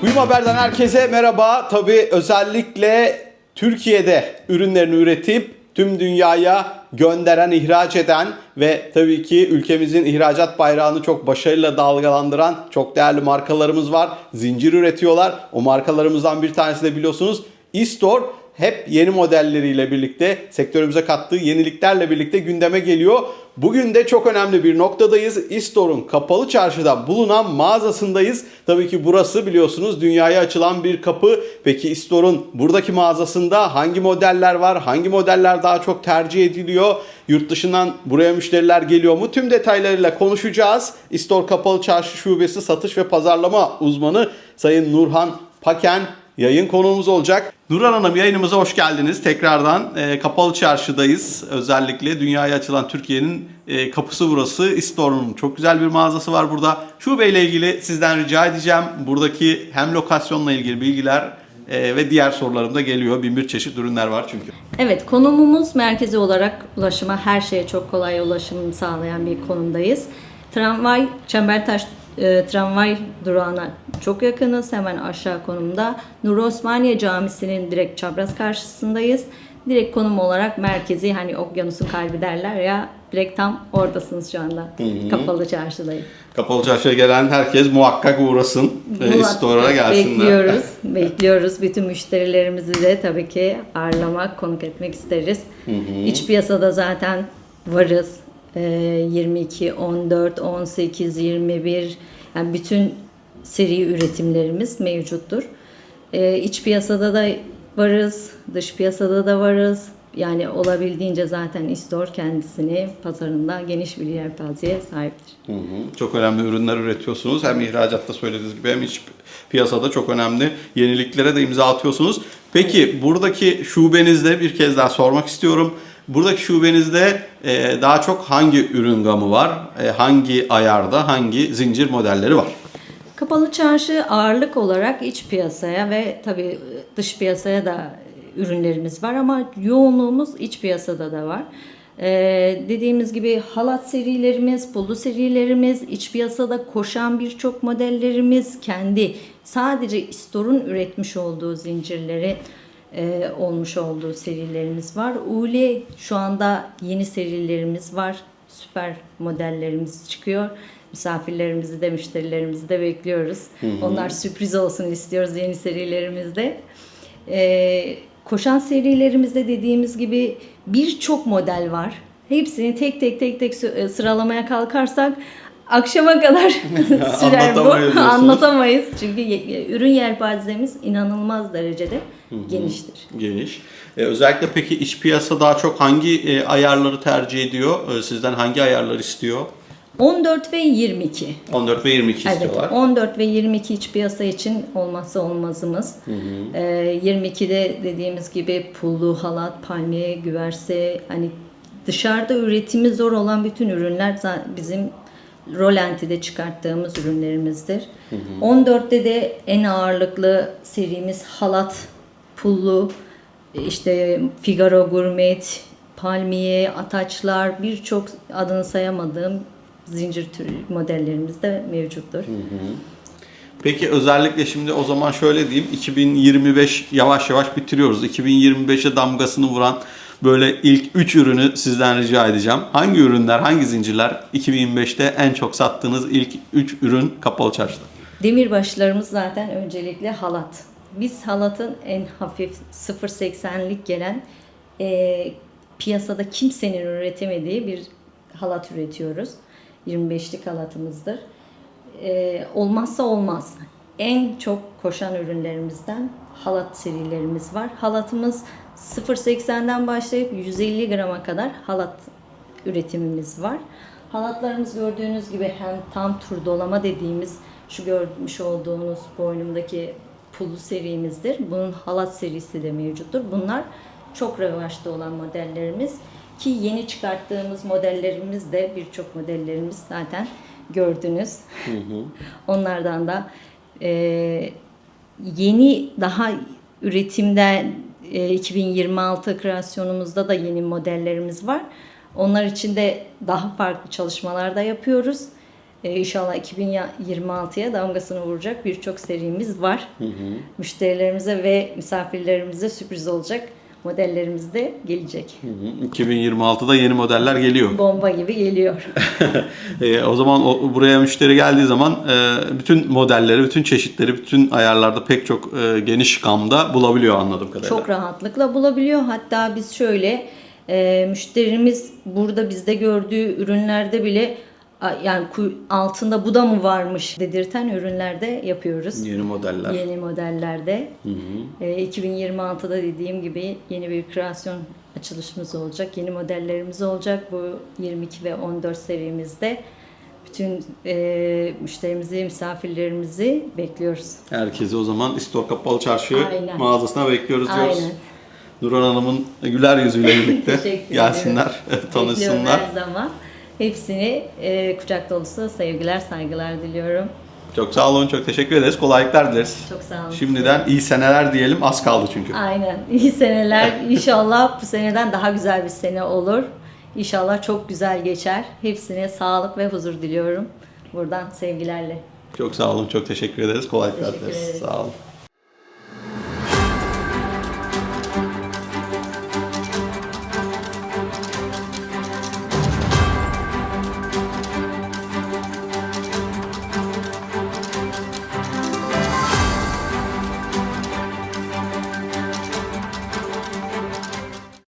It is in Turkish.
Kuyum Haber'den herkese merhaba. Tabii özellikle Türkiye'de ürünlerini üretip tüm dünyaya gönderen, ihraç eden ve tabii ki ülkemizin ihracat bayrağını çok başarıyla dalgalandıran çok değerli markalarımız var. Zincir üretiyorlar. O markalarımızdan bir tanesi de biliyorsunuz Istor hep yeni modelleriyle birlikte sektörümüze kattığı yeniliklerle birlikte gündeme geliyor. Bugün de çok önemli bir noktadayız. Istor'un kapalı çarşıda bulunan mağazasındayız. Tabii ki burası biliyorsunuz dünyaya açılan bir kapı. Peki Istor'un buradaki mağazasında hangi modeller var? Hangi modeller daha çok tercih ediliyor? Yurt dışından buraya müşteriler geliyor mu? Tüm detaylarıyla konuşacağız. Istor Kapalı Çarşı Şubesi satış ve pazarlama uzmanı Sayın Nurhan Paken yayın konuğumuz olacak. Nurhan Hanım yayınımıza hoş geldiniz. Tekrardan e, Kapalı Çarşı'dayız. Özellikle dünyaya açılan Türkiye'nin e, kapısı burası. İstor'un çok güzel bir mağazası var burada. Şubeyle ilgili sizden rica edeceğim. Buradaki hem lokasyonla ilgili bilgiler e, ve diğer sorularım da geliyor. Bin bir çeşit ürünler var çünkü. Evet, konumumuz merkezi olarak ulaşıma, her şeye çok kolay ulaşım sağlayan bir konumdayız. Tramvay, Çembertaş e, tramvay durağına çok yakınız. Hemen aşağı konumda. Nur Osmaniye Camisi'nin direkt çapraz karşısındayız. Direkt konum olarak merkezi, hani okyanusun kalbi derler ya, direkt tam oradasınız şu anda. Kapalı çarşıdayım. Kapalı Çarşı'ya gelen herkes muhakkak uğrasın. E, İstor'a gelsinler. Bekliyoruz, bekliyoruz. Bütün müşterilerimizi de tabii ki ağırlamak, konuk etmek isteriz. İç piyasada zaten varız. Ee, 22, 14, 18, 21 yani bütün seri üretimlerimiz mevcuttur. Ee, iç piyasada da varız, dış piyasada da varız. Yani olabildiğince zaten İstor kendisini pazarında geniş bir yelpazeye sahiptir. Hı hı. Çok önemli ürünler üretiyorsunuz. Hem ihracatta söylediğiniz gibi hem iç piyasada çok önemli yeniliklere de imza atıyorsunuz. Peki buradaki şubenizde bir kez daha sormak istiyorum. Buradaki şubenizde e, daha çok hangi ürün gamı var? E, hangi ayarda, hangi zincir modelleri var? Kapalı çarşı ağırlık olarak iç piyasaya ve tabii dış piyasaya da ürünlerimiz var ama yoğunluğumuz iç piyasada da var. Ee, dediğimiz gibi halat serilerimiz, pullu serilerimiz, iç piyasada koşan birçok modellerimiz, kendi sadece Istor'un üretmiş olduğu zincirleri e, olmuş olduğu serilerimiz var. Ule şu anda yeni serilerimiz var. Süper modellerimiz çıkıyor. Misafirlerimizi de müşterilerimizi de bekliyoruz. Onlar sürpriz olsun istiyoruz yeni serilerimizde. Ee, koşan serilerimizde dediğimiz gibi birçok model var. Hepsini tek tek tek tek e, sıralamaya kalkarsak akşama kadar sürer bu. Anlatamayız. Çünkü ürün yelpazemiz inanılmaz derecede geniştir. Geniş. E, özellikle peki iç piyasa daha çok hangi e, ayarları tercih ediyor? E, sizden hangi ayarlar istiyor? 14 ve 22. 14 ve 22 Evet, istiyorlar. 14 ve 22 iç piyasa için olmazsa olmazımız. Ee, 22'de dediğimiz gibi pullu, halat, palmiye, güverse hani dışarıda üretimi zor olan bütün ürünler za- bizim Rolenti'de çıkarttığımız ürünlerimizdir. 14'te de en ağırlıklı serimiz halat, pullu, işte Figaro Gourmet, palmiye, ataçlar birçok adını sayamadığım zincir türü modellerimiz de mevcuttur. Peki özellikle şimdi o zaman şöyle diyeyim 2025 yavaş yavaş bitiriyoruz. 2025'e damgasını vuran böyle ilk 3 ürünü sizden rica edeceğim. Hangi ürünler, hangi zincirler 2025'te en çok sattığınız ilk 3 ürün kapalı çarşıda? Demirbaşlarımız zaten öncelikle halat. Biz halatın en hafif 0.80'lik gelen e, piyasada kimsenin üretemediği bir halat üretiyoruz. 25'lik halatımızdır. E, olmazsa olmaz. En çok koşan ürünlerimizden halat serilerimiz var. Halatımız 0.80'den başlayıp 150 grama kadar halat üretimimiz var. Halatlarımız gördüğünüz gibi hem tam tur dolama dediğimiz şu görmüş olduğunuz boynumdaki pullu serimizdir. Bunun halat serisi de mevcuttur. Bunlar çok revaçta olan modellerimiz ki yeni çıkarttığımız modellerimiz de birçok modellerimiz zaten gördünüz. Onlardan da e, yeni daha üretimden e, 2026 kreasyonumuzda da yeni modellerimiz var. Onlar için de daha farklı çalışmalar da yapıyoruz. E, inşallah 2026'ya damgasını vuracak birçok serimiz var. Müşterilerimize ve misafirlerimize sürpriz olacak modellerimiz de gelecek. Hı hı. 2026'da yeni modeller geliyor. Bomba gibi geliyor. E, o zaman o, buraya müşteri geldiği zaman e, bütün modelleri, bütün çeşitleri, bütün ayarlarda pek çok e, geniş gamda bulabiliyor anladığım kadarıyla. Çok rahatlıkla bulabiliyor. Hatta biz şöyle e, müşterimiz burada bizde gördüğü ürünlerde bile yani altında bu da mı varmış dedirten ürünlerde yapıyoruz. Yeni modeller. Yeni modellerde. E, 2026'da dediğim gibi yeni bir kreasyon açılışımız olacak. Yeni modellerimiz olacak. Bu 22 ve 14 serimizde bütün e, müşterimizi, misafirlerimizi bekliyoruz. Herkesi o zaman İstor Kapalı Çarşı Aynen. mağazasına bekliyoruz diyoruz. Aynen. Nurhan Hanım'ın güler yüzüyle birlikte gelsinler, Bekliyorum tanışsınlar. her zaman. Hepsini e, kucak dolusu sevgiler, saygılar diliyorum. Çok sağ olun, çok teşekkür ederiz. Kolaylıklar dileriz. Çok sağ olun. Şimdiden iyi seneler diyelim. Az kaldı çünkü. Aynen. İyi seneler. İnşallah bu seneden daha güzel bir sene olur. İnşallah çok güzel geçer. Hepsine sağlık ve huzur diliyorum. Buradan sevgilerle. Çok sağ olun, çok teşekkür ederiz. Kolaylıklar Teşekkür dileriz. ederim. Sağ olun.